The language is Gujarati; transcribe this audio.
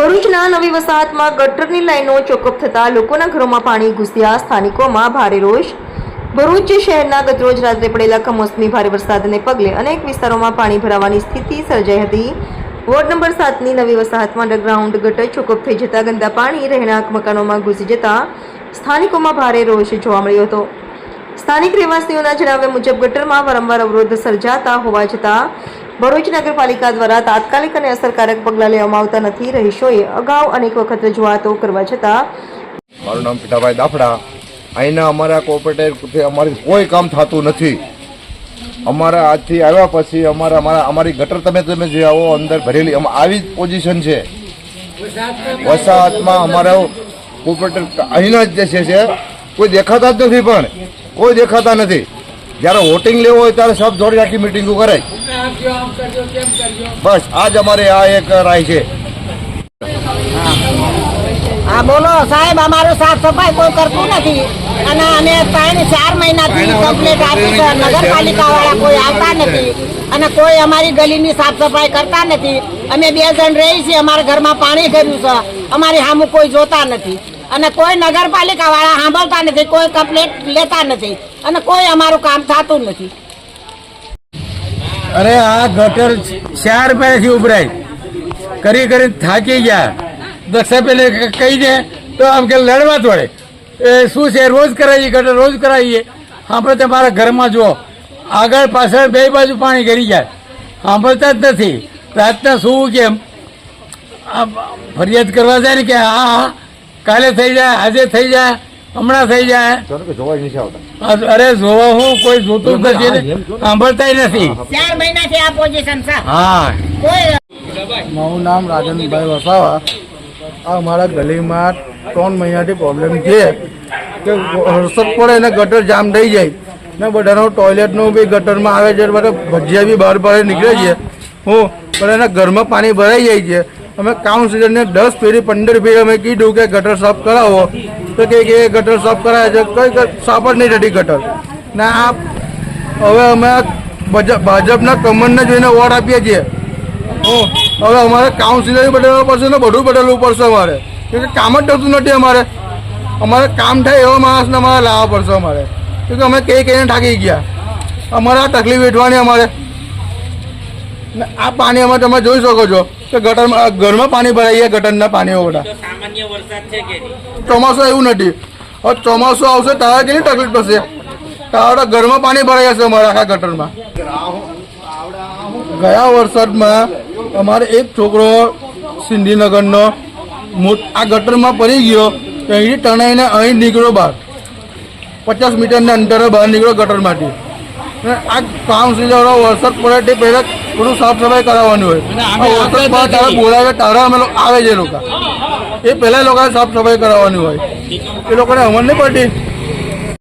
ભરૂચના નવી વસાહતમાં ગટરની લાઈનો ચોકઅપ થતાં લોકોના ઘરોમાં પાણી ઘૂસ્યા. સ્થાનિકોમાં ભારે રોષ. ભરૂચ શહેરના ગતરોજ રાત્રે પડેલા કમોસમી ભારે વરસાદને પગલે અનેક વિસ્તારોમાં પાણી ભરાવાની સ્થિતિ સર્જાઈ હતી. વોર્ડ નંબર સાતની નવી વસાહતમાં અંડરગ્રાઉન્ડ ગટર ચોકઅપ થઈ જતા ગંદા પાણી, રહેણાંક મકાનોમાં ઘૂસી જતા સ્થાનિકોમાં ભારે રોષ જોવા મળ્યો હતો. સ્થાનિક રહેવાસીઓના જણાવ્યા મુજબ ગટરમાં વારંવાર અવરોધ સર્જાતા હોવા છતાં ભરૂચ નગરપાલિકા દ્વારા તાત્કાલિક અને અસરકારક પગલાં લેવામાં આવતા નથી. રહીશોએ અગાઉ અનેક વખત રજૂઆતો કરવા છતાં મારું નામ પીતાભાઈ દાફડા. અહીંના અમારા કોઓપરેટિવ અમારી કોઈ કામ થતું નથી. અમારા આજથી આવ્યા પછી અમારા અમારા અમારી ગટર તમે તમે જે આવો, અંદર ભરેલી આવી જ પોઝિશન છે. વસાહતમાં અમારા કોઓપરેટિવ અહીંના જ જે છે, કોઈ દેખાતા જ નથી પણ. કોઈ દેખાતા નથી. જ્યારે વોટિંગ લેવો હોય ત્યારે સબ જોડી આખી મિટિંગો કરે બસ આજ અમારે આ એક રાય છે. હા બોલો સાહેબ અમારું સાફ સફાઈ કોઈ કરતું નથી. અને અમે ત્રણ ચાર મહિનાથી કમ્પ્લેટ આપી છે. નગરપાલિકા વાળા કોઈ આવતા નથી. અને કોઈ અમારી ગલીની સાફ સફાઈ કરતા નથી. અમે બે જણ રહી છીએ અમારા ઘરમાં પાણી કર્યું છે. અમારી સામું કોઈ જોતા નથી. અને કોઈ નગરપાલિકા વાળા સાંભળતા નથી, કોઈ કમ્પ્લેટ લેતા નથી અને કોઈ અમારું કામ થતું નથી. અરે આ ગટર ચાર રૂપિયાથી ઉભરાય. કરી કરી થાકી ગયા. દક્ષા પેલે કહી દે, તો આમ કે લડવા તોડે એ શું છે, રોજ કરાવીએ ગટર રોજ કરાવીએ આપણે તમારા ઘરમાં જુઓ. આગળ પાછળ બે બાજુ પાણી ગરી જાય. સાંભળતા જ નથી. રાતના શું કેમ? ફરિયાદ કરવા જાય ને કે હા હા કાલે થઈ જાય આજે થઈ જાય હમણાં થઈ જાય. અરે જોવા હું કોઈ જોતું જ નથી સાંભળતા સાંભળતાય નથી. ચાર મહિનાથી આ પોઝિશન હા. કોઈ મારું નામ રાજનભાઈ વસાવા. આ અમારા ગલીમાં ત્રણ મહિનાથી પ્રોબ્લેમ છે કે વરસાદ પડે ને ગટર જામ થઈ જાય. ને બધાનો ટોયલેટનું બી ગટરમાં આવે છે બધા ભજીયા બી બહાર બહાર નીકળે છે. હું પણ એના ઘરમાં પાણી ભરાઈ જાય છે. અમે કાઉન્સિલરને દસ ફેરી પંદર ફેરી અમે કીધું કે ગટર સાફ કરાવો. તો કે ગટર સાફ કરાવે છે, કઈ સાફ જ નહીં થતી ગટર. ને આ હવે અમે ભાજપ- ભાજપના કમનને જોઈને વોટ આપીએ છીએ. હવે અમારે કાઉન્સિલર બદલવું પડશે ને બધું બદલવું પડશે અમારે. કે કામ જ થતું નથી અમારે. અમારે કામ થાય એવા માણસને અમારે લાવવા પડશે અમારે. કે અમે કઈ કઈને થાકી ગયા. અમારે આ તકલીફ વેઠવાની અમારે. આ પાણી અમે તમે જોઈ શકો છો. કે ગટરમાં ઘરમાં પાણી ભરાઈ ગયા ગટરના પાણીઓ બધા ચોમાસું એવું નથી. હવે ચોમાસું આવશે તારા કેટલી તકલીફ થશે? તારા ઘરમાં પાણી ભરાઈ જશે અમારા આખા ગટરમાં. ગયા વરસાદમાં અમારે એક છોકરો સિંધીનગરનો આ ગટરમાં પડી ગયો અહીંથી તણાઈને અહીં નીકળ્યો બહાર. પચાસ મીટરના અંતરે બહાર નીકળ્યો ગટરમાંથી. આ આ કાઉન્સિલરો વરસાદ પડે તે પહેલાં થોડું સાફ સફાઈ કરાવવાની હોય. પડે ત્યારે બોલાવે તારા અમે આવે છે એ લોકો. એ પહેલાં લોકોને સાફ સફાઈ કરાવવાની હોય. એ લોકોને અમર નહીં પડતી?